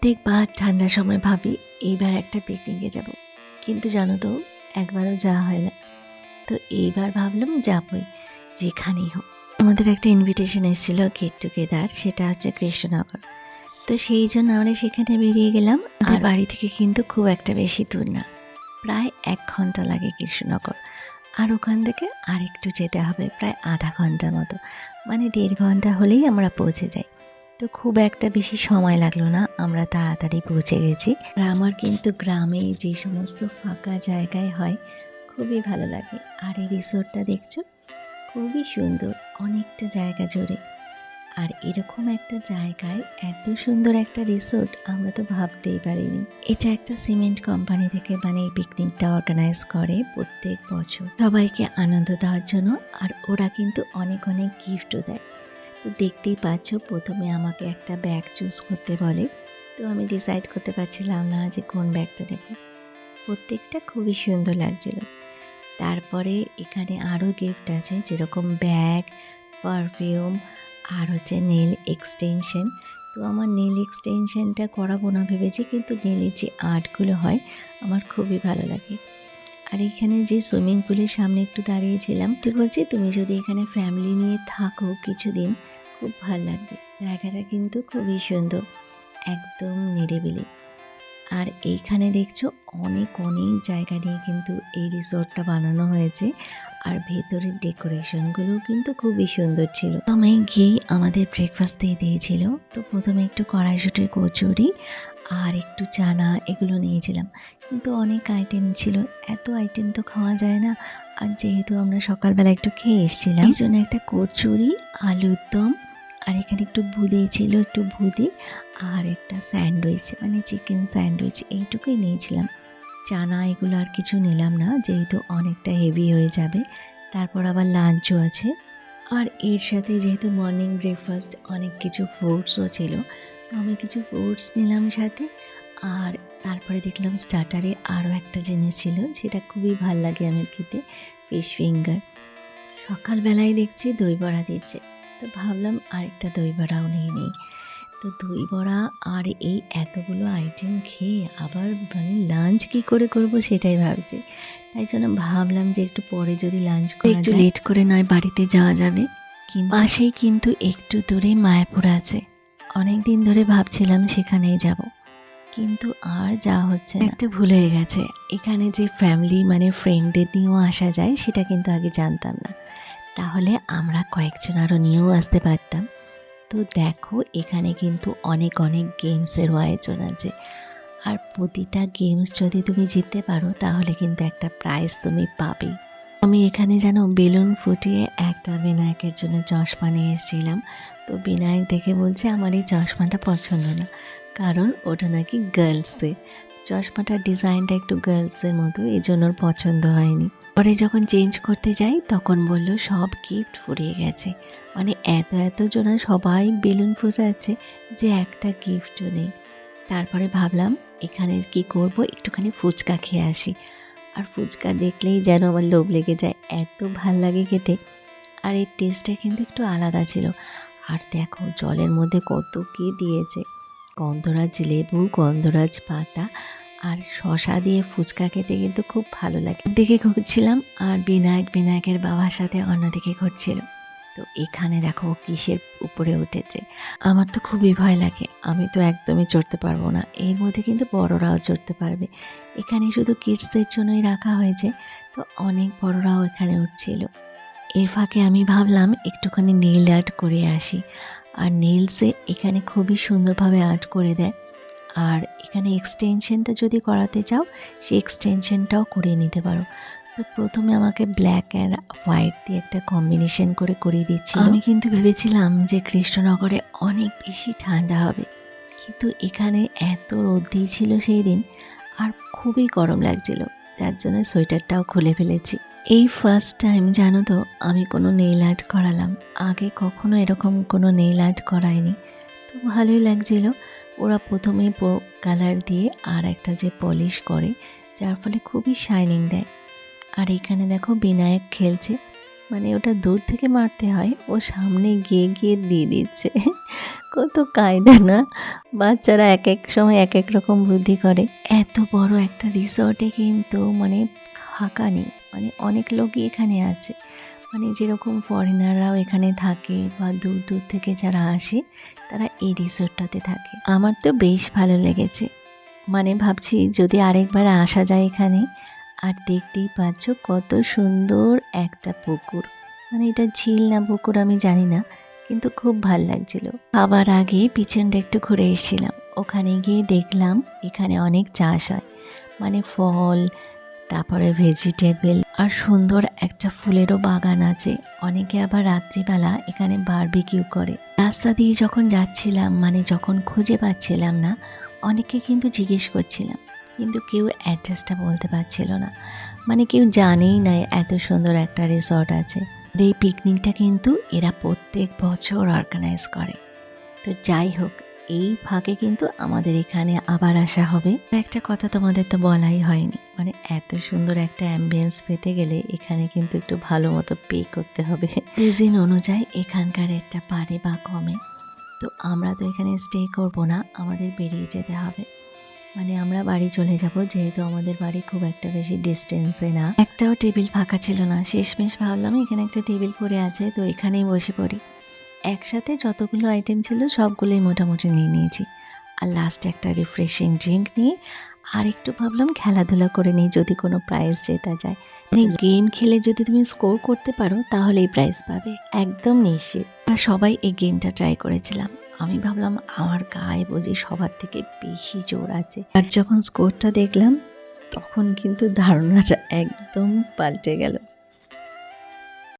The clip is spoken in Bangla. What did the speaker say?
প্রত্যেকবার ঠান্ডার সময় ভাবি এইবার একটা পিকনিকে যাব। কিন্তু জানো তো একবারও যাওয়া হয় না। তো এইবার ভাবলাম যাবই যেখানেই হোক। আমাদের একটা ইনভিটেশন এসেছিল গেট টুগেদার সেটা হচ্ছে কৃষ্ণনগর। তো সেই জন্য আমরা সেখানে বেরিয়ে গেলাম। আর বাড়ি থেকে কিন্তু খুব একটা বেশি দূর না। প্রায় এক ঘণ্টা লাগে কৃষ্ণনগর। আর ওখান থেকে আরেকটু যেতে হবে প্রায় আধা ঘণ্টার মতো। মানে দেড় ঘণ্টা হলেই আমরা পৌঁছে যাই। তো খুব একটা বেশি সময় লাগল না, আমরা তাড়াতাড়ি পৌঁছে গেছি। আর আমার কিন্তু গ্রামে যে সমস্ত ফাঁকা জায়গায় হয়, খুবই ভালো লাগে। আর এই রিসোর্টটা দেখছ? খুবই সুন্দর, অনেকটা জায়গা জুড়ে। আর এরকম একটা জায়গায় এত সুন্দর একটা রিসোর্ট আমরা তো ভাবতেই পারিনি। এটা একটা সিমেন্ট কোম্পানি থেকে মানে এই পিকনিকটা অর্গানাইজ করে প্রত্যেক বছর। সবাইকে আনন্দ দেওয়ার জন্য, আর ওরা কিন্তু অনেক অনেক গিফটও দেয়। তো দেখতেই পাচ্ছ, প্রথমে আমাকে একটা ব্যাগ চুজ করতে বলে। তো আমি ডিসাইড করতে পারছিলাম না যে কোন ব্যাগটা নেব। প্রত্যেকটা খুবই সুন্দর লাগছিল। তারপরে এখানে আরও গিফট আছে, যেরকম ব্যাগ পারফিউম আর হচ্ছে নেল এক্সটেনশন তো আমার নেল এক্সটেনশনটা করাবো না ভেবেছি, কিন্তু নেলের যে আর্টগুলো হয়, আমার খুবই ভালো লাগে। আর এখানে যে সুইমিং পুলের সামনে একটু দাঁড়িয়েছিলাম, তো বলছি তুমি যদি এখানে ফ্যামিলি নিয়ে থাকো কিছুদিন, খুব ভালো লাগবে। জায়গাটা কিন্তু খুবই সুন্দর, একদম নিরিবিলি। আর এইখানে দেখছ অনেক অনেক জায়গা নিয়ে কিন্তু এই রিসোর্টটা বানানো হয়েছে। আর ভেতরের ডেকোরেশনগুলো কিন্তু খুবই সুন্দর ছিল। তো আমি গিয়ে আমাদের ব্রেকফাস্ট দিয়ে দিয়েছিল। তো প্রথমে একটু কড়াইশুটির কচুরি আর একটু চানা এগুলো নিয়েছিলাম। কিন্তু অনেক আইটেম ছিল। এত আইটেম তো খাওয়া যায় না। আর যেহেতু আমরা সকালবেলা একটু খেয়ে এসেছিলাম, এই জন্য একটা কচুরি, আলুর দম আর এখানে একটু বুদে ছিল, একটু বুদে আর একটা স্যান্ডউইচ মানে চিকেন স্যান্ডউইচ, এইটুকুই নিয়েছিলাম। চানা এগুলো আর কিছু নিলাম না, যেহেতু অনেকটা হেভি হয়ে যাবে। তারপর আবার লাঞ্চও আছে। আর এর সাথে যেহেতু মর্নিং ব্রেকফাস্ট অনেক কিছু ফ্রুটসও ছিল, তো আমি কিছু ফ্রুটস নিলাম সাথে। আর তারপরে দেখলাম স্টার্টারে আরও একটা জিনিস ছিল, সেটা খুবই ভালো লাগে আমার খেতে ফিশ ফিঙ্গার সকালবেলায় দেখছি দই বড়া দিচ্ছে, তো ভাবলাম আরেকটা দই বড়াও নিয়ে নিই। তো দই বড়া আর এই এতগুলো আইটেম খেয়ে আবার মানে লাঞ্চ কি করে করব সেটাই ভাবছি। তাই জন্য ভাবলাম যে একটু পরে যদি লাঞ্চ করে একটু লেট করে নয় বাড়িতে যাওয়া যাবে। কিন্তু পাশেই কিন্তু একটু দূরে মায়াপুর আছে। অনেক দিন ধরে ভাবছিলাম সেখানেই যাব। কিন্তু আর যা হচ্ছে না। একটা ভুল হয়ে গেছে। এখানে যে ফ্যামিলি মানে ফ্রেন্ডদের নিয়েও আসা যায় সেটা কিন্তু আগে জানতাম না। তাহলে আমরা কয়েকজন আরও নিয়েও আসতে পারতাম। তো দেখো, এখানে কিন্তু অনেক অনেক গেমসেরও আয়োজন আছে। আর প্রতিটা গেমস যদি তুমি জিততে পারো, তাহলে কিন্তু একটা প্রাইজ তুমি পাবে। আমি এখানে যেন বেলুন ফুটিয়ে একটা বিনায়কের জন্য চশমা নিয়ে এসেছিলাম তো বিনায়ক দেখে বলছে, আমার এই চশমাটা পছন্দ না। কারণ ওটা নাকি গার্লসদের চশমাটার ডিজাইনটা একটু গার্লসের মতো এই জন্য পছন্দ হয়নি। পরে যখন চেঞ্জ করতে যাই, তখন বলল, সব গিফট ফুরিয়ে গেছে। মানে এত এত জনা সবাই বেলুন ফুটাচ্ছে যে একটা গিফটও নেই। তারপরে ভাবলাম, এখানে কি করব? একটুখানি ফুচকা খেয়ে আসি। আর ফুচকা দেখলেই যেন আমার লোভ লেগে যায়, এত ভালো লাগে খেতে। আর এর টেস্টটা কিন্তু একটু আলাদা ছিল। আর দেখো, জলের মধ্যে কত কী দিয়েছে। গন্ধরাজ লেবু, গন্ধরাজ পাতা আর শশা দিয়ে ফুচকা খেতে কিন্তু খুব ভালো লাগে। দিকে ঘুরছিলাম আর বিনায়ক বিনায়কের বাবার সাথে অন্যদিকে ঘুরছিল। তো এখানে দেখো কিসের উপরে উঠেছে। আমার তো খুবই ভয় লাগে। আমি তো একদমই চড়তে পারব না। এর মধ্যে কিন্তু বড়রাও চড়তে পারবে। এখানে শুধু কিডসদের জন্যই রাখা হয়েছে। তো অনেক বড়রাও এখানে উঠছিল। এর ফাঁকে আমি ভাবলাম একটুখানি নেল আর্ট করে আসি। আর নেলসে এখানে খুবই সুন্দরভাবে আর্ট করে দেয়। আর এখানে এক্সটেনশনটা যদি করাতে চাও, সেই এক্সটেনশনটাও করে নিতে পারো। তো প্রথমে আমাকে ব্ল্যাক অ্যান্ড হোয়াইট দিয়ে একটা কম্বিনেশন করে করিয়ে দিচ্ছি আমি কিন্তু ভেবেছিলাম যে কৃষ্ণনগরে অনেক বেশি ঠান্ডা হবে। কিন্তু এখানে এত রোদ দিয়েছিল সেই দিন, আর খুবই গরম লাগছিল। যার জন্য সোয়েটারটাও খুলে ফেলেছি। এই ফার্স্ট টাইম জানো তো, আমি কোনো নেইল আর্ট করালাম। আগে কখনো এরকম কোনো নেইল আর্ট করায়নি তো ভালোই লাগছিল। ওরা প্রথমে কালার দিয়ে আর একটা যে পলিশ করে, যার ফলে খুবই শাইনিং দেয়। আর এখানে দেখো বিনায়ক খেলছে। মানে ওটা দূর থেকে মারতে হয়, ও সামনে গিয়ে গিয়ে দিয়ে দিচ্ছে। কত কায়দা না? বাচ্চারা এক এক সময় এক এক রকম বুদ্ধি করে। এত বড় একটা রিসর্টে কিন্তু মানে ফাঁকা নেই। মানে অনেক লোকই এখানে আছে। মানে যেরকম ফরেনাররাও এখানে থাকে বা দূর দূর থেকে যারা আসে, তারা এই রিসোর্টটাতে থাকে। আমার তো বেশ ভালো লেগেছে। মানে ভাবছি যদি আরেকবার আসা যায় এখানে, আর দেখতেই পাচ্ছ কত সুন্দর একটা পুকুর। মানে এটা ঝিল না পুকুর আমি জানি না, কিন্তু খুব ভালো লাগছিল। আবার আগে পিছনটা একটু ঘুরে এসেছিলাম। ওখানে গিয়ে দেখলাম এখানে অনেক চাষ হয়। মানে ফল তারপরে ভেজিটেবল আর সুন্দর একটা ফুলেরও বাগান আছে। অনেকে আবার রাত্রিবেলা এখানে বারবিকিউ করে। রাস্তা দিয়ে যখন যাচ্ছিলাম মানে যখন খুঁজে পাচ্ছিলাম না, অনেকে কিন্তু জিজ্ঞেস করছিলাম, কিন্তু কেউ অ্যাড্রেসটা বলতে পারছিল না। মানে কেউ জানেই না এত সুন্দর একটা রিসর্ট আছে। এই পিকনিকটা কিন্তু এরা প্রত্যেক বছর অর্গানাইজ করে। তো যাই হোক এই ফাঁকে কিন্তু আমাদের এখানে আবার আসা হবে। একটা কথা তোমাদের তো বলাই হয়নি। মানে এত সুন্দর একটা অ্যাম্বিয়েন্স পেতে গেলে এখানে কিন্তু একটু ভালো মতো পে করতে হবে। সিজন অনুযায়ী এখানকার একটা পারে বা কমে। তো আমরা তো এখানে স্টে করব না, আমাদের বেরিয়ে যেতে হবে। মানে আমরা বাড়ি চলে যাব, যেহেতু আমাদের বাড়ি খুব একটা বেশি ডিস্টেন্সে না। একটাও টেবিল ফাঁকা ছিল না। শেষমেশ ভাবলাম এখানে একটা টেবিল পড়ে আছে, তো এখানেই বসে পড়ি। একসাথে যতগুলো আইটেম ছিল সবগুলোই মোটামুটি নিয়ে নিয়েছি। আর লাস্টে একটা রিফ্রেশিং ড্রিঙ্ক নিয়ে আর একটু ভাবলাম খেলাধুলা করে নিই যদি কোনো প্রাইজ জেতা যায়। মানে গেম খেলে যদি তুমি স্কোর করতে পারো তাহলেই প্রাইজ পাবে। একদম নিশ্চিত। আর সবাই এই গেমটা ট্রাই করেছিলাম। আমি ভাবলাম আমার গায়ে বুঝি সবার থেকে বেশি জোর আছে। আর যখন স্কোরটা দেখলাম তখন কিন্তু ধারণাটা একদম পাল্টে গেল।